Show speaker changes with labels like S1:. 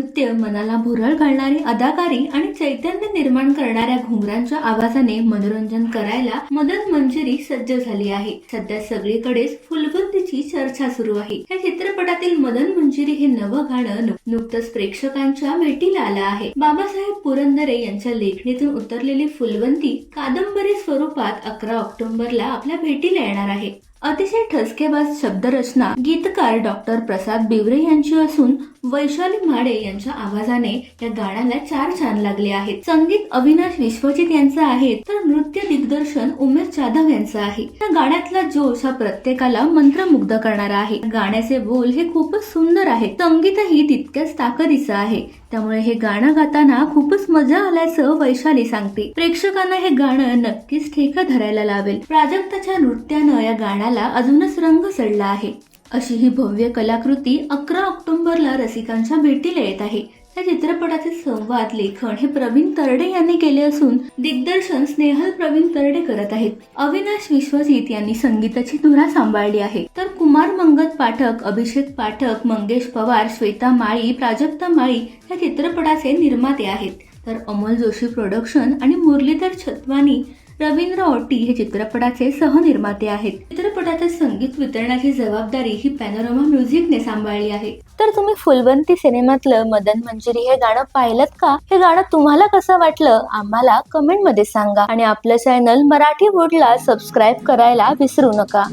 S1: नृत्य मनाला भुरळ घालणारी अदाकारी आणि चैतन्य निर्माण करणाऱ्या घुंगरांच्या आवाजाने मनोरंजन करायला मदन मंजिरी सज्ज झाली आहे. सध्या सगळीकडेच फुलबंदीची चर्चा सुरू आहे. या चित्रपटातील मदन मंजिरी हे नवं गाणं नुकतंच प्रेक्षकांच्या भेटीला आलं आहे. बाबासाहेब पुरंदरे यांच्या लेखणीतून उतरलेली फुलवंती कादंबरी स्वरूपात अकरा ऑक्टोबरला आपल्या भेटीला येणार आहे. अतिशय ठसकेबाज शब्दरचना गीतकार डॉक्टर प्रसाद बिवरे यांची असून वैशाली माडे यांच्या आवाजाने या गाण्याला चार छान लागले आहेत. संगीत अविनाश विश्वजित यांचं आहे तर नृत्य दिग्दर्शन उमेश जाधव यांचं आहे. या गाण्यातला जोश हा प्रत्येकाला मंत्रमुग्ध करणारा आहे. गाण्याचे बोल हे खूपच सुंदर आहे संगीतही तितक्याच ताकदीचं आहे. त्यामुळे हे गाणं गाताना खूपच मजा आल्याचं वैशाली सांगते. प्रेक्षकांना हे गाणं नक्कीच ठेका धरायला लावेल. प्राजक्ताच्या नृत्यानं या गाण्याला अजूनच रंग चढला आहे. अशी ही भव्य कलाकृती अकरा ऑक्टोबरला रसिकांच्या भेटीला येत आहे. या चित्रपटाचे संवाद लेखन हे प्रवीण तरडे यांनी केले असून दिग्दर्शन स्नेहल प्रवीण तरडे करत आहेत. अविनाश विश्वजित यांनी संगीताची धुरा सांभाळली आहे. तर कुमार मंगत पाठक अभिषेक पाठक मंगेश पवार श्वेता माळी प्राजक्ता माळी या चित्रपटाचे निर्माते आहेत. तर अमोल जोशी प्रोडक्शन आणि मुरलीधर छतवानी रवींद्र ओटी हे चित्रपटाचे सहनिर्माते आहेत. चित्रपटाचे संगीत वितरणाची जबाबदारी ही पॅनोरमा म्युझिकने सांभाळली आहे. तर तुम्ही फुलवंती सिनेमातलं मदन मंजिरी हे गाणं पाहिलं का? हे गाणं तुम्हाला कसं वाटलं? आम्हाला कमेंटमध्ये सांगा. आणि आपलं चॅनल मराठी वूडला सबस्क्राईब करायला विसरू नका.